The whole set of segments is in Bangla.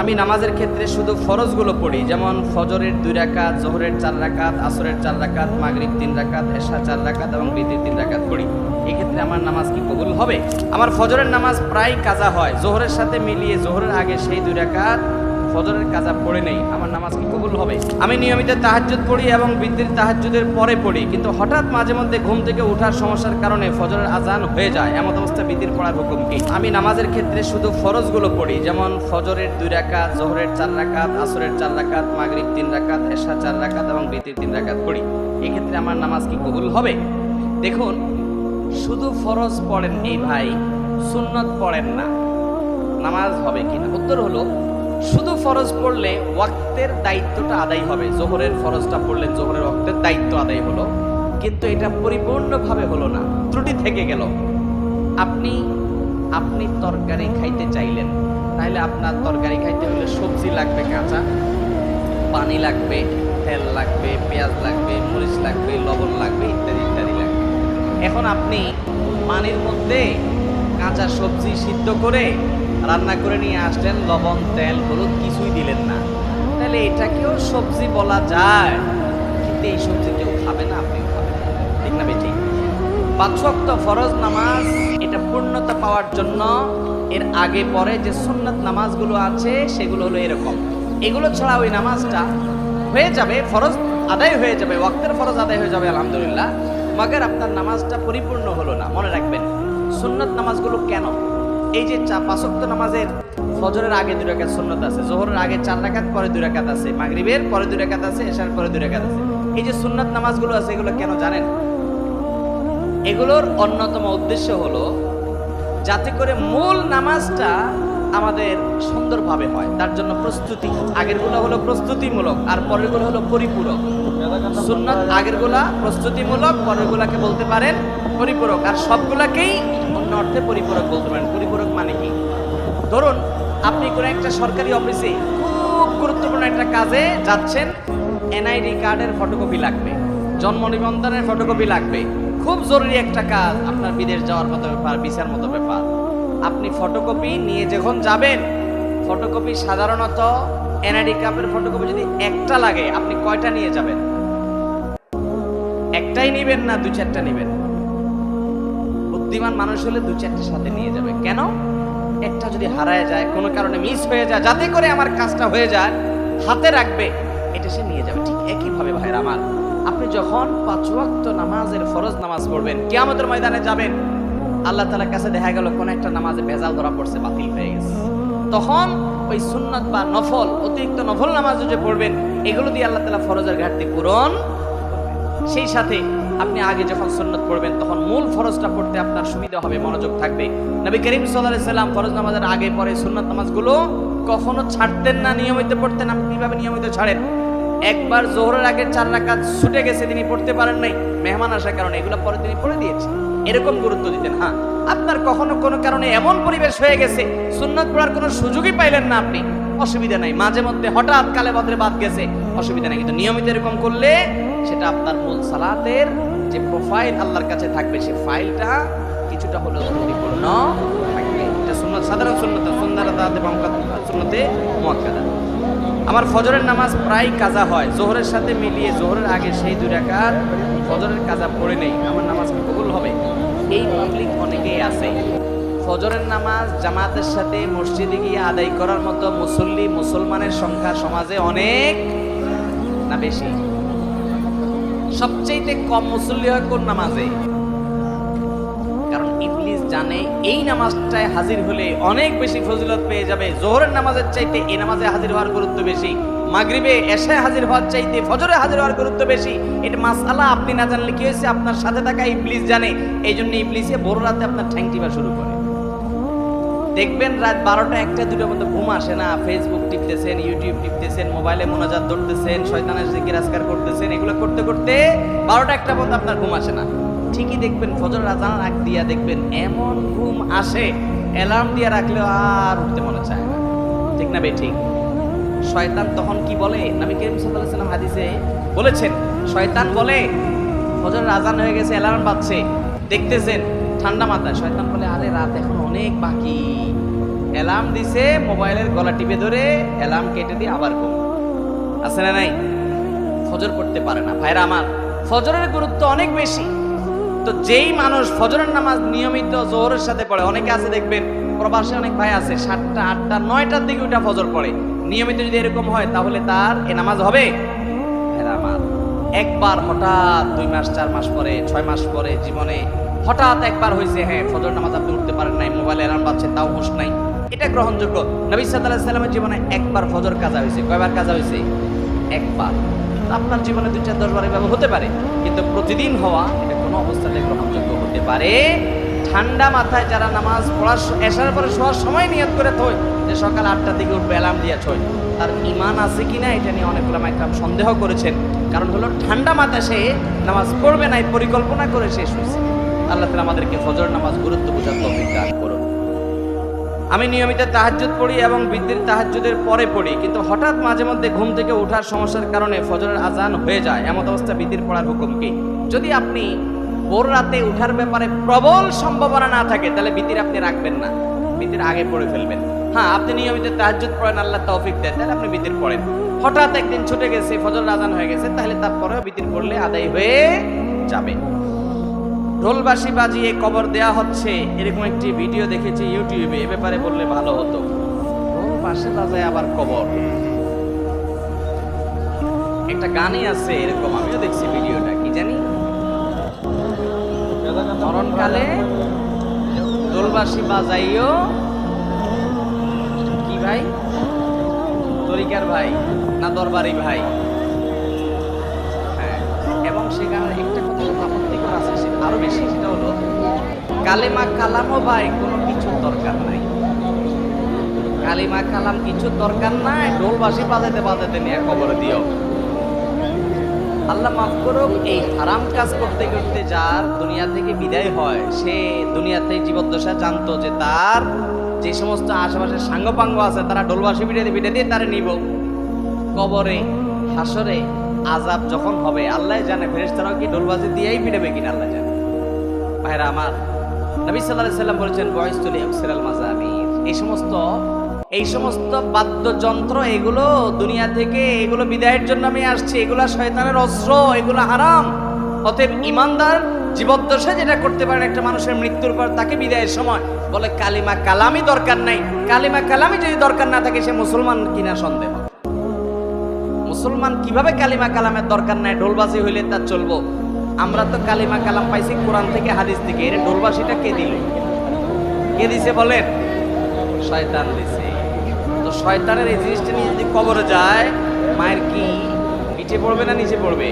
আমি নামাজের ক্ষেত্রে শুধু ফরজগুলো পড়ি, যেমন ফজরের দুই রাকাত, জোহরের চার রাকাত, আসরের চার রাকাত, মাগরিব তিন রাকাত, এশা চার রাকাত এবং বৃদ্ধির তিন রাকাত পড়ি। এক্ষেত্রে আমার নামাজ কি কবুল হবে? আমার ফজরের নামাজ প্রায় কাজা হয়। জোহরের সাথে মিলিয়ে জোহরের আগে সেই দুই রাকাত ফজরের কাজা পড়ে নেই, আমার নামাজ কি কবুল হবে? আমি নিয়মিত তাহাজ্জুদ পড়ি এবং বৃদ্ধির তাহাজ্জুদের পরে পড়ি, কিন্তু হঠাৎ মাঝে মধ্যে ঘুম থেকে ওঠার সমস্যার কারণে ফজরের আজান হয়ে যায়, এমন অবস্থা বিদ্যুৎ পড়ার হুকুম কি? আমি নামাজের ক্ষেত্রে শুধু ফরজগুলো পড়ি, যেমন ফজরের দুই রাকাত, জোহরের চার রাকাত, আসরের চার রাকাত, মাগরিব তিন রাকাত এশা চার রাকাত এবং বিতির তিন রাকাত পড়ি। এক্ষেত্রে আমার নামাজ কি কবুল হবে? দেখুন, শুধু ফরজ পড়েন এই ভাই, সুন্নত পড়েন না। নামাজ হবে কিনা? উত্তর হলো শুধু ফরজ পড়লে ওয়াক্তের দায়িত্বটা আদায় হবে। জোহরের ফরজটা পড়লেন, জোহরের ওয়াক্তের দায়িত্ব আদায় হলো। কিন্তু এটা পরিপূর্ণভাবে হলো না। ত্রুটি থেকে গেল। আপনি আপনি তরকারি খাইতে চাইলেন তাহলে আপনার তরকারি খাইতে হলে সবজি লাগবে কাঁচা, পানি লাগবে, তেল লাগবে, পেঁয়াজ লাগবে, মরিচ লাগবে, লবণ লাগবে, ইত্যাদি ইত্যাদি লাগবে। এখন আপনি পানির মধ্যে কাঁচা সবজি সিদ্ধ করে রান্না করে নিয়ে আসলেন, লবণ, তেল, হলুদ কিছুই দিলেন না। তাহলে এটাকেও সবজি বলা যায়। কিন্তু এই সবজি কেউ খাবে না, আপনিও খাবেন। ঠিক না বেঠিক পাঁচক্ত ফরজ নামাজ, এটা পূর্ণতা পাওয়ার জন্য। এর আগে, পরে যে সুন্নত নামাজগুলো আছে, সেগুলো হলো এরকম। এগুলো ছাড়া ওই নামাজটা হয়ে যাবে, ফরজ আদায় হয়ে যাবে, ওয়াক্তের ফরজ আদায় হয়ে যাবে, আলহামদুলিল্লাহ। মাগের আপনার নামাজটা পরিপূর্ণ হলো না, মনে রাখবেন। সুন্নত নামাজগুলো কেন? এই যে চা নামাজের ফজরের আগে দুই রাকাত সুন্নত আছে, জোহরের আগে চার রাকাত, পরে দুই রাকাত আছে, মাগরিবের পরে দুই রাকাত আছে, এশার পরে দুই রাকাত আছে। এই যে সুন্নত নামাজগুলো আছে, এগুলো কেন জানেন? এগুলোর অন্যতম উদ্দেশ্য হলো, যাতে করে মূল নামাজটা আমাদের সুন্দরভাবে হয়। তার জন্য প্রস্তুতি। আগেরগুলো হলো প্রস্তুতিমূলক, আর পরেরগুলো হলো পরিপূরক। সুন্নত আগেরগুলা প্রস্তুতিমূলক, পরেরগুলাকে বলতে পারেন পরিপূরক। আর সবগুলাকেই অন্য অর্থে পরিপূরক বলতে পারেন। পরিপূরক মানে কি? ধরুন, আপনি কোনো একটা সরকারি অফিসে খুব গুরুত্বপূর্ণ একটা কাজে যাচ্ছেন, এনআইডি কার্ডের ফটোকপি লাগবে, জন্ম নিবন্ধনের ফটোকপি লাগবে। খুব জরুরি একটা কাজ আপনার বিদেশ যাওয়ার মতো ব্যাপার, ভিসার মতো ব্যাপার। আপনি ফটোকপি নিয়ে যখন যাবেন ফটোকপি সাধারণত এনআইডি কাপের ফটোকপি যদি একটা লাগে, আপনি কয়টা নিয়ে যাবেন? একটাই নেবেন না দু চারটা নেবেন? বুদ্ধিমান মানুষ হলে দু চারটে সাথে নিয়ে যাবে। কেন? একটা যদি হারায় যায়, কোনো কারণে মিস হয়ে যায়, যাতে করে আমার কাজটা হয়ে যায়, হাতে রাখবে, এটা সে নিয়ে যাবে। ঠিক একইভাবে ভাইয়ের আমার। আপনি যখন পাঁচ ওয়াক্ত নামাজের ফরজ নামাজ পড়বেন, কিয়ামতের ময়দানে যাবেন আল্লাহ তালার কাছে দেখা গেল, কোন একটা নামাজে ভেজাল ধরা পড়ছে, বাতিল হয়ে গেছে। তখন ওই সুন্নত বা নফল, অতিরিক্ত নফল নামাজ যে পড়বেন, এগুলো দিয়ে আল্লাহ তালা ফরজের ঘাটতি পূরণ সেই সাথে আপনি আগে যখন সুন্নত পড়বেন, তখন মূল ফরজটা পড়তে আপনার সুবিধা হবে, মনোযোগ থাকবে। নবী করিম সাল্লাহ সাল্লাম ফরজ নামাজের আগে পরে সুন্নত নামাজগুলো কখনো ছাড়তেন না, নিয়মিত পড়তেন। আপনি কীভাবে নিয়মিত ছাড়েন? একবার জোহরের আগে চার রাকাত ছুটে গেছে, তিনি পড়তে পারেন নাই। মেহমান আসার কারণে, এগুলো পরে তিনি পড়ে দিয়েছেন। এরকম গুরুত্ব দিতেন হ্যাঁ। আপনার কখনো কোনো কারণে এমন পরিবেশ হয়ে গেছে, সুন্নত পড়ার কোনো সুযোগই পাইলেন না আপনি? অসুবিধা নাই। মাঝে মধ্যে হঠাৎ কালে বদলে বাদ গেছে, অসুবিধা নাই। কিন্তু নিয়মিত এরকম করলে সেটা আপনার মূল সালাতের যে প্রোফাইল আল্লাহর কাছে থাকবে, সে ফাইলটা কিছুটা হলেও পরিপূর্ণ থাকবে। এটা সুন্নত, সাধারণ সুন্নত সুন্দরতাতে সুন্নতে মুয়াক্কাদা। আমার ফজরের নামাজ প্রায় কাজা হয়। জোহরের সাথে মিলিয়ে জোহরের আগে সেই দুই রাকাত ফজরের কাজা পড়ে নেই। আমার নামাজ কি কবুল হবে? এই পাবলিক অনেকেই আছে। ফজরের নামাজ জামাতের সাথে মসজিদে গিয়ে আদায় করার মতো মুসল্লি, মুসলমানের সংখ্যা সমাজে অনেক না বেশি? সবচেয়ে কম মুসল্লি হয় কোন নামাজে? জানে, এই নামাজটায় হাজির হলে অনেক বেশি ফজিলত পেয়ে যাবে। জোহরের নামাজের চাইতে এই নামাজে হাজির হওয়ার গুরুত্ব বেশি। মাগরিবে এশায় হাজির হওয়ার চাইতে ফজরে হাজির হওয়ার গুরুত্ব বেশি। এটা মাসালা আপনি না জানলে কি হয়েছে? আপনার সাথে থাকা ইবলিস জানে। এই জন্য ইবলিসে বড় রাতে আপনার ঠ্যাং টিপা শুরু করে। দেখবেন রাত বারোটা একটা দুটোর মধ্যে ঘুম আসে না। ফেসবুক টিপতেছেন ইউটিউব টিপতেছেন মোবাইলে মোনাজাত ধরতেছেন, শয়তানের জিকির আজকার করতেছেন। এগুলো করতে করতে বারোটা একটা পর্যন্ত আপনার ঘুম আসে না। ঠিকই দেখবেন, ফজর রাজান আগ দিয়া দেখবেন এমন ঘুম আসে, অ্যালার্ম দিয়ে রাখলেও আর উঠতে মনে চায় না। ঠিক না বে, ঠিক? শয়তান তখন কি বলে? নবী করিম সাল্লাল্লাহু হাদিসে বলেছেন, শয়তান বলে, ফজর আজান হয়ে গেছে, অ্যালার্ম বাজছে, দেখতেছেন, ঠান্ডা মাথায়। শয়তান বলে, আরে রাত এখন অনেক বাকি। অ্যালার্ম দিছে, মোবাইলের গলা টিপে ধরে, অ্যালার্ম কেটে দিয়ে আবার ঘুম। আছে না নাই? ফজর পড়তে পারে না। ভাইরা আমার, ফজরের গুরুত্ব অনেক বেশি। তো যেই মানুষ ফজরের নামাজ নিয়মিত জোহরের সাথে পড়ে, অনেকে আছে দেখবেন প্রবাসে অনেক ভাই আছে, সাতটা, আটটা, নয়টার দিকে ওটা ফজর পড়ে। নিয়মিত যদি এরকম হয়, তাহলে তার এ নামাজ হবে? আমার। একবার হঠাৎ দুই মাস, চার মাস পরে, ছয় মাস পরে জীবনে হঠাৎ একবার হয়েছে হ্যাঁ ফজর নামাজ আপনি উঠতে পারেন নাই, মোবাইল অ্যালার্ম পাচ্ছে তাও হুশ নাই। এটা গ্রহণযোগ্য। নবী আলাইহি সাল্লামের জীবনে একবার ফজর কাজা হয়েছে। কয়বার কাজা হয়েছে? একবার। আপনার জীবনে দুই চার দশ বার এভাবে হতে পারে, কিন্তু প্রতিদিন হওয়া এটা কোনো অবস্থাতে গ্রহণযোগ্য হতে পারে। ঠান্ডা মাথায় যারা নামাজ পড়ার এসার পরে শোয়ার সময় নিয়ত করে থই যে সকাল আটটার দিকে উঠবে, অ্যালার্ম দিয়ে ছয় তার ইমান আছে কিনা এটা নিয়ে অনেক ওলামা একরাম সন্দেহ করেছেন। কারণ হলো, ঠান্ডা মাথায় সে নামাজ পড়বে না, এই পরিকল্পনা করে শেষ হয়েছে আল্লাহ তালা আমাদেরকে ফজর নামাজ গুরুত্ব বোঝার তৌফিক দান করুন। আমি নিয়মিত তাহাজ্জুদ পড়ি এবং বৃদ্ধির তাহাজ্জুদের পরে পড়ি, কিন্তু হঠাৎ মাঝে মধ্যে ঘুম থেকে ওঠার সমস্যার কারণে ফজরের আজান হয়ে যায়। এমন অবস্থা বৃদ্ধির পড়ার হুকুম কি? যদি আপনি ভোর রাতে উঠার ব্যাপারে প্রবল সম্ভাবনা না থাকে, তাহলে বৃদ্ধির আপনি রাখবেন না। বৃদ্ধির আগে পড়ে ফেলবেন। হ্যাঁ আপনি নিয়মিত তাহাজ্জুদ পড়েন, আল্লাহ তৌফিক দেন, তাহলে আপনি বৃদ্ধির পড়েন। হঠাৎ একদিন ছুটে গেছে ফজর আজান হয়ে গেছে, তাহলে তারপরেও বৃদ্ধির পড়লে আদায় হয়ে যাবে। ঢোলবাসি বাজিয়ে কবর দেয়া হচ্ছে। এরকম একটি ভিডিও দেখেছি ইউটিউবে, এ ব্যাপারে বললে ভালো হতো। ঢোল পাশে বাজায় আবার কবর। একটা গানই আছে, এরকম আমিও দেখছি ভিডিওটা, কি জানি? মরণকালে ঢোলবাসি বাজাইও। কি ভাই? তরিকার ভাই না দরবারি ভাই? হ্যাঁ এবং সেখানে একটা কথা আছে সেটা আরও বেশি, সেটা হলো কালেমা কালামও ভাই কোনো কিছুর দরকার নাই। কালিমা কালাম কিছুর দরকার নাই ঢোলবাসি বাজাতে বাজাতে নিয়ে কবর দিও। আল্লাহ মাফ করুক, এই হারাম কাজ করতে করতে যার দুনিয়া থেকে বিদায় হয়, সে দুনিয়াতে জীবদ্দশা জানতো যে তার যে সমস্ত আশেপাশে সাঙ্গপাঙ্গ আছে, তারা ঢোলবাসি পিঠে পিঠে দিয়ে তারা নিব। কবরে, হাসরে আজাব যখন হবে, আল্লাহ জানে, ফেরেশতারাও কি ঢোলবাজি দিয়েই পিটাবে কিনা, আল্লাহ জানে। ভাইরা আমার, নবী আলাইহি সাল্লাম বলেছেন বয়স্তুলি আফসিরাল মাজামির এই সমস্ত এই সমস্ত বাদ্যযন্ত্র, এগুলো দুনিয়া থেকে, এগুলো বিদায়ের জন্য আমি আসছি, এগুলো শয়তানের অস্ত্র, এগুলো হারাম। অতএব ইমানদার, জীবদ্দশায় যেটা করতে পারেন, একটা মানুষের মৃত্যুর পর তাকে বিদায়ের সময় বলে, কালিমা কালামই দরকার নাই। কালিমা কালামই যদি দরকার না থাকে, সে মুসলমান কিনা সন্দেহ। মুসলমান কীভাবে কালিমা কালামের দরকার নাই? ঢোলবাজি হইলে তার চলবো। আমরা তো কালিমা কালাম পাইছি কোরআন থেকে হাদিস থেকে। এর ঢোলবাসিটা কে দিল? কে দিছে বলেন? শয়তান দিছে। তো শয়তানের এই জিনিসটা নিয়ে যদি কবরে যায়, মায়ের কি নিচে পড়বে না নিচে পড়বে?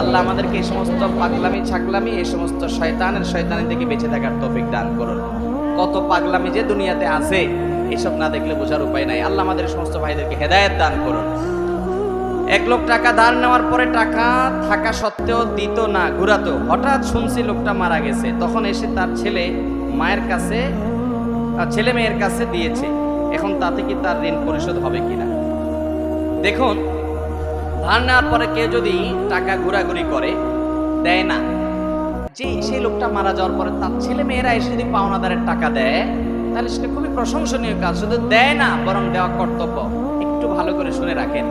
আল্লাহ আমাদেরকে এই সমস্ত পাগলামি, ছাগলামি, এই সমস্ত শয়তানের শয়তানের থেকে বেঁচে থাকার তৌফিক দান করুন। কত পাগলামি যে দুনিয়াতে আছে, এসব না দেখলে বোঝার উপায় নাই। আল্লাহ আমাদের সমস্ত ভাইদেরকে হেদায়েত দান করুন। এক লোক টাকা ধার নেওয়ার পরে টাকা থাকা সত্ত্বেও দিত না, ঘুরাতো। হঠাৎ শুনছি লোকটা মারা গেছে। তখন এসে তার ছেলে মায়ের কাছে ছেলে মেয়ের কাছে দিয়েছে। এখন তাতে কি তার ঋণ পরিশোধ হবে কিনা? দেখুন, ধার নেওয়ার পরে কেউ যদি টাকা ঘোরাঘুরি করে, দেয় না। যে সেই লোকটা মারা যাওয়ার পরে তার ছেলে মেয়েরা এসে যদি পাওনাদারের টাকা দেয়, তাহলে সেটা খুবই প্রশংসনীয় কাজ। শুধু দেয় না, বরং দেওয়া কর্তব্য। একটু ভালো করে শুনে রাখেন।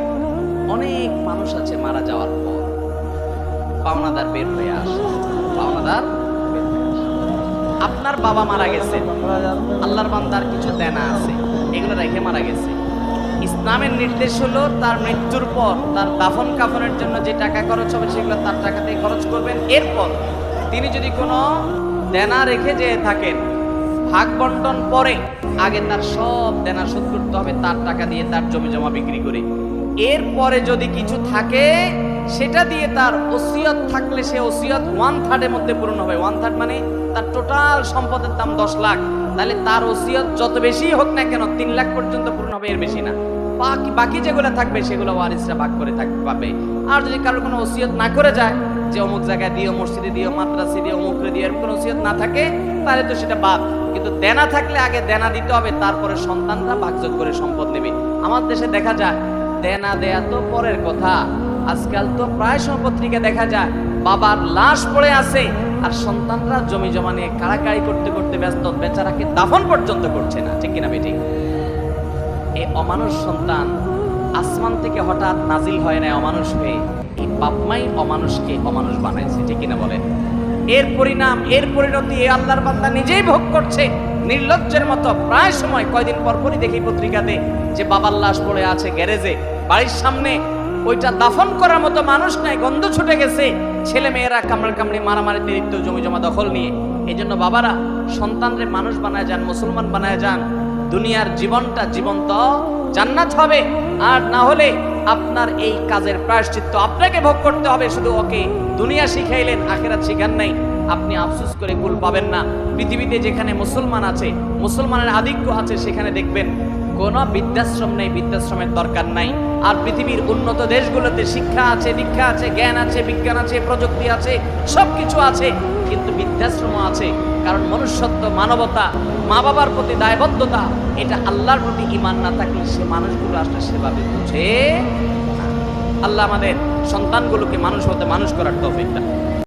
অনেক মানুষ আছে মারা যাওয়ার পর। পাওনাদার বের হয়ে আসে। পাওনাদার। আপনার বাবা মারা গেছে। আল্লাহর বান্দার কিছু দেনা আছে। এগুলো রেখে মারা গেছে। ইসলামের নির্দেশ হলো তার মৃত্যুর পর তার দাফন কাফনের জন্য যে টাকা খরচ হবে সেগুলো তার টাকাতেই খরচ করবেন। এরপর তিনি যদি কোনো দেনা রেখে যেয়ে থাকেন, ভাগ বন্টন পরে আগে তার সব দেনা শোধ করতে হবে, তার টাকা দিয়ে তার জমি জমা বিক্রি করে। এরপরে যদি কিছু থাকে, সেটা দিয়ে তার ওসিয়ত থাকলে সে ওসিয়ত ওয়ান থার্ডের মধ্যে পূরণ হবে। ওয়ান থার্ড মানে তার টোটাল সম্পদের দাম দশ লাখ। তাহলে তার ওসিয়ত যত বেশি হোক না কেন, তিন লাখ পর্যন্ত পূরণ হবে এর বেশি না। বাকি বাকি যেগুলো থাকবে, সেগুলো ওয়ারিসরা ভাগ করে থাকতে পাবে। আর যদি কারোর কোনো ওসিয়ত না করে যায়, যে অমুক জায়গায় দিও, মসজিদে দিও, মাদ্রাসে দিও অমুকরে দিও, এরকম কোনো ওসিয়ত না থাকে, তাহলে তো সেটা বাদ। কিন্তু দেনা থাকলে আগে দেনা দিতে হবে, তারপরে সন্তানরা ভাগযোগ করে সম্পদ নেবে। আমার দেশে দেখা যায় দেনা দেয়া তো পরের কথা। আজকাল তো প্রায় সময় পত্রিকা দেখা যায়, বাবার লাশ পড়ে আছে, আর সন্তানরা জমি জমা নিয়ে কাড়াকাড়ি করতে করতে ব্যস্ত, বেচারাকে দাফন পর্যন্ত করছে না, ঠিক কিনা বেটি? এই অমানুষ সন্তান, আসমান থেকে হঠাৎ নাজিল হয় না অমানুষ হয়ে। এই বাপমাই অমানুষকে অমানুষ বানাইছে, ঠিক কিনা বলেন? এর পরিণাম, এর পরিণতি এই আল্লাহর বান্দা নিজেই ভোগ করছে। নির্লজ্জের মতো প্রায় সময় কয়দিন পর পরই দেখি পত্রিকাতে যে বাবার লাশ পড়ে আছে গ্যারেজে। বাড়ির সামনে ওইটা দাফন করার মতো মানুষ নাই, গন্ধ ছুটে গেছে। ছেলে মেয়েরা কামড় কামড়ে মারামারি লিপ্ত, জমি জমা দখল নিয়ে। এই জন্য বাবারা সন্তানরে মানুষ বানায় যান, মুসলমান বানায় যান। দুনিয়ার জীবনটা জীবন্ত, জান্নাত হবে। আর না হলে আপনার এই কাজের প্রায়শ্চিত্ত আপনাকে ভোগ করতে হবে। শুধু ওকে দুনিয়া শিখাইলেন, আখেরাত শিখান নাই। আপনি আফসুস করে ভুল পাবেন না। পৃথিবীতে যেখানে মুসলমান আছে, মুসলমানের আধিক্য আছে, সেখানে দেখবেন কোন বৃদ্ধাশ্রম নেই, বৃদ্ধাশ্রমের দরকার নাই। আর পৃথিবীর উন্নত দেশগুলোতে শিক্ষা আছে, দীক্ষা আছে, জ্ঞান আছে, বিজ্ঞান আছে, প্রযুক্তি আছে, সবকিছু আছে, কিন্তু বৃদ্ধাশ্রম আছে। কারণ মনুষ্যত্ব, মানবতা মা বাবার প্রতি দায়বদ্ধতা, এটা আল্লাহর প্রতি ইমান না থাকলে সে মানুষগুলো আসলে সেভাবে বুঝে আল্লাহ আমাদের সন্তানগুলোকে মানুষ হতে মানুষ করার তৌফিক দান